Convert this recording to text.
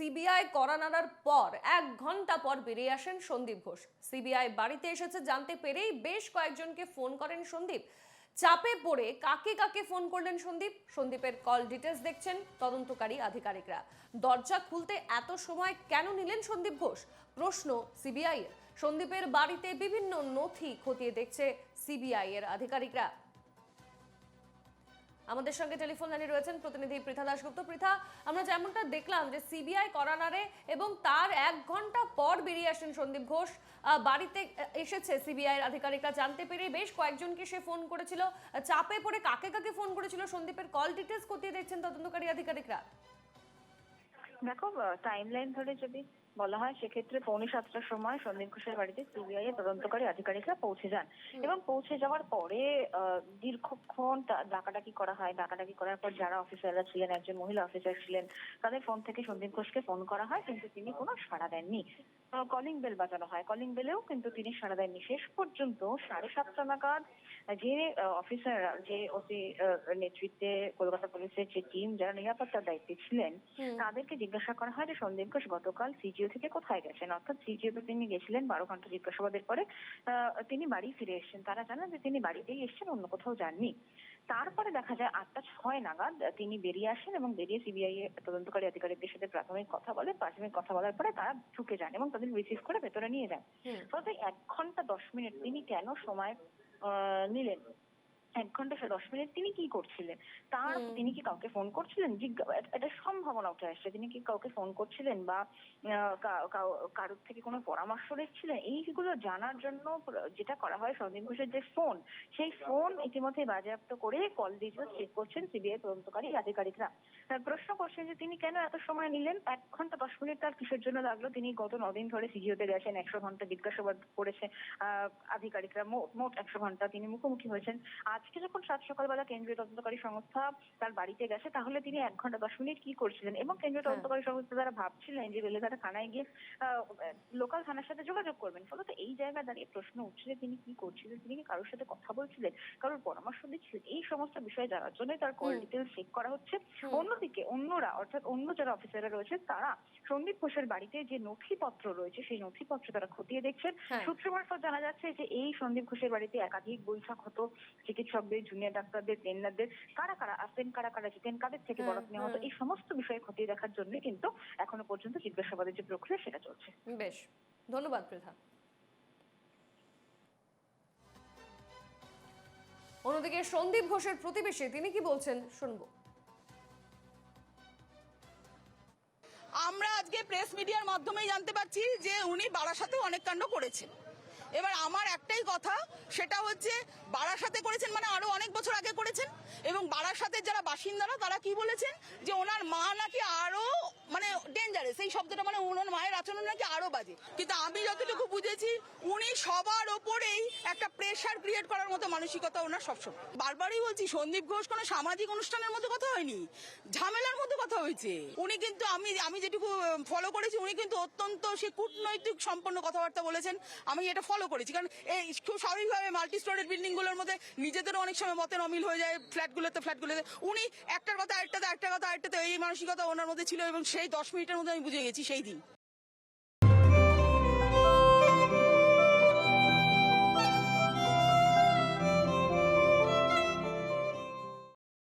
CBI করা নাড়ার পর এক ঘণ্টা পর বেরিয়ে আসেন সন্দীপ ঘোষ। সিবিআই বাড়িতে এসেছে জানতে পেরেই বেশ কয়েকজনকে ফোন করেন সন্দীপ। চাপে পড়ে কাকে কাকে ফোন করলেন সন্দীপ? সন্দীপের কল ডিটেলস দেখছেন তদন্তকারী আধিকারিকরা। দরজা খুলতে এত সময় কেন নিলেন সন্দীপ ঘোষ? প্রশ্ন সিবিআই সন্দীপের বাড়িতে বিভিন্ন নথি খতিয়ে দেখছে সিবিআই এর আধিকারিকরা। আমাদের সঙ্গে টেলিফোন লাইনে রয়েছেন প্রতিনিধি পৃথা দাশগুপ্ত। পৃথা, আমরা যেমনটা দেখলাম যে সিবিআই করানারে এবং তার এক ঘণ্টা পর বেরিয়ে আসেন সন্দীপ ঘোষ। বাড়িতে এসেছে সিবিআই এর আধিকারিকরা জানতে পেরে বেশ কয়েকজনকে সে ফোন করেছিল। চাপে পড়ে কাকে কাকে ফোন করেছিল সন্দীপের কল ডিটেলস খতিয়ে দেখছেন তদন্তকারী আধিকারিকরা। দেখো টাইম লাইন ধরে যদি বলা হয় সেক্ষেত্রে পৌনে সাতটার সময় সন্দীপ ঘোষের বাড়িতে সিবিআই এর তদন্তকারী আধিকারিকরা পৌঁছে যান। এবং পৌঁছে যাওয়ার পরে দীর্ঘক্ষণ ডাকাডাকি করা হয়। ডাকাডাকি করার পর যারা অফিসাররা ছিলেন একজন মহিলা অফিসার ছিলেন তাদের ফোন থেকে সন্দীপ ঘোষকে ফোন করা হয় কিন্তু তিনি কোনো সাড়া দেননি। কলিং বেল বাজানো হয়। কলিং বেলেও কিন্তু তিনি সাড়া দেননি। শেষ পর্যন্ত সাড়ে সাতটা নাগাদ যে অফিসার যে ওসি নেতৃত্বে কলকাতা পুলিশের যে টিম যারা নিরাপত্তার দায়িত্বে ছিলেন তাদেরকে জিজ্ঞাসা করা হয় যে সন্দীপ ঘোষ গতকাল সিজিও থেকে কোথায় গেছেন? অর্থাৎ সিজিও তে তিনি গেছিলেন বারো ঘণ্টা জিজ্ঞাসাবাদের পরে তিনি বাড়ি ফিরে এসেছেন। তারা জানান যে তিনি বাড়িতেই এসেছেন অন্য কোথাও যাননি। তারপরে দেখা যায় আটটা ছয় নাগাদ তিনি বেরিয়ে আসেন এবং বেরিয়ে সিবিআই এর তদন্তকারী আধিকারিকদের সাথে প্রাথমিক কথা বলে প্রাথমিক কথা বলার পরে তারা ঢুকে যান এবং তাদের রিসিভ করে ভেতরে নিয়ে যান। ফলত এক ঘণ্টা দশ মিনিট তিনি কেন সময় আহ, নিলেন? এক ঘণ্টা দশ মিনিট তিনি কি করছিলেন? তার তিনি কি কাউকে ফোন করছিলেন? এটা- সম্ভাবনা উঠে আসছে। তিনি কি কাউকে ফোন করছিলেন বা কারোর থেকে কোনো পরামর্শ নিচ্ছিলেন? এইগুলো জানার জন্য যেটা করা হয় সন্দীপ ঘোষের যে ফোন সেই ফোন ইতিমধ্যে বাজেয়াপ্ত করে কল ডিটেলস চেক করছেন সিবিআই তদন্তকারী আধিকারিকরা। প্রশ্ন করছেন যে তিনি কেন এত সময় নিলেন? এক ঘণ্টা দশ মিনিট তার কিসের জন্য লাগল? তিনি গত নদিন ধরে সিজিওতে গেছেন একশো ঘণ্টা জিজ্ঞাসাবাদ করেছে আহ, আধিকারিকরা। মোট একশো ঘণ্টা তিনি মুখোমুখি হয়েছেন। আজকে যখন সাত সকালবেলা কেন্দ্রীয় তদন্তকারী সংস্থা তার বাড়িতে গেছে তাহলে তিনি এক ঘণ্টা দশ মিনিট কি করছিলেন? এবং কেন্দ্রীয় হ্যাঁ। তদন্তকারী সংস্থা তারা ভাবছিলেন যে বেলেঘাটা থানায় গিয়ে লোকাল থানার সাথে যোগাযোগ করবেন ফলত এই জায়গায় দাঁড়িয়ে প্রশ্ন উঠছে যে তিনি কি করছিলেন? তিনি কি কারোর সাথে কথা বলছিলেন? কারোর পরামর্শ দিচ্ছিলেন? এই সমস্ত বিষয় জানার জন্য তার কল হুম। ডিটেলস চেক করা হচ্ছে। অন্যদিকে অন্যরা অর্থাৎ অন্য যারা অফিসাররা রয়েছে তারা সন্দীপ ঘোষের বাড়িতে যে নথিপত্র রয়েছে সেই নথিপত্র তারা খতিয়ে দেখছেন। হ্যাঁ। সূত্র মারফত জানা যাচ্ছে যে এই সন্দীপ ঘোষের বাড়িতে একাধিক বৈঠক হতো চিকিৎসকদের জুনিয়র ডাক্তারদের ট্রেনারদের কারা কারা আসতেন কারা কারা যেতেন কাদের থেকে বরাত নেওয়া হতো এই সমস্ত বিষয়ে খতিয়ে দেখার জন্য কিন্তু এখনও পর্যন্ত জিজ্ঞাসাবাদের যে প্রক্রিয়া সেটা চলছে। বেশ ধন্যবাদ পৃথা। অন্যদিকে সন্দীপ ঘোষের প্রতিবেশী তিনি কি বলছেন? শুনব। আমরা আজকে প্রেস মিডিয়ার মাধ্যমেই জানতে পারছি যে উনি বারাসাতে অনেক কাণ্ড করেছেন। এবার আমার একটাই কথা, সেটা হচ্ছে বারাসাতে করেছেন মানে আরও অনেক বছর আগে করেছেন, এবং বারাসাতের যারা বাসিন্দারা তারা কি বলেছেন? যে ওনার মা নাকি আরও মানে ডেঞ্জারাস এই শব্দটা মানে ওনার মায়ের আচরণ নাকি আরও বাজে। কিন্তু আমি যতটুকু বুঝেছি, উনি সবার ওপরেই একটা প্রেশার ক্রিয়েট করার মতো মানসিকতা ওনার সবসময়। বারবারই বলছি, সন্দীপ ঘোষ কোনো সামাজিক অনুষ্ঠানের মধ্যে কথা হয়নি, ঝামেলার মধ্যে কথা হয়েছে। উনি কিন্তু আমি আমি যেটুকু ফলো করেছি, উনি কিন্তু অত্যন্ত সে কূটনৈতিক সম্পন্ন কথাবার্তা বলেছেন, আমি এটা ফলো করেছি। কারণ এই খুব স্বাভাবিকভাবে মাল্টি স্টোরেড বিল্ডিংগুলোর মধ্যে নিজেদেরও অনেক সময় মতের অমিল হয়ে যায় ফ্ল্যাটগুলোতে ফ্ল্যাটগুলোতে উনি একটার কথা আরেকটাতে একটা কথা আরেকটাতে এই মানসিকতা ওনার মধ্যে ছিল এবং সেই দশ মিনিটের মধ্যে আমি বুঝে গেছি সেই দিন।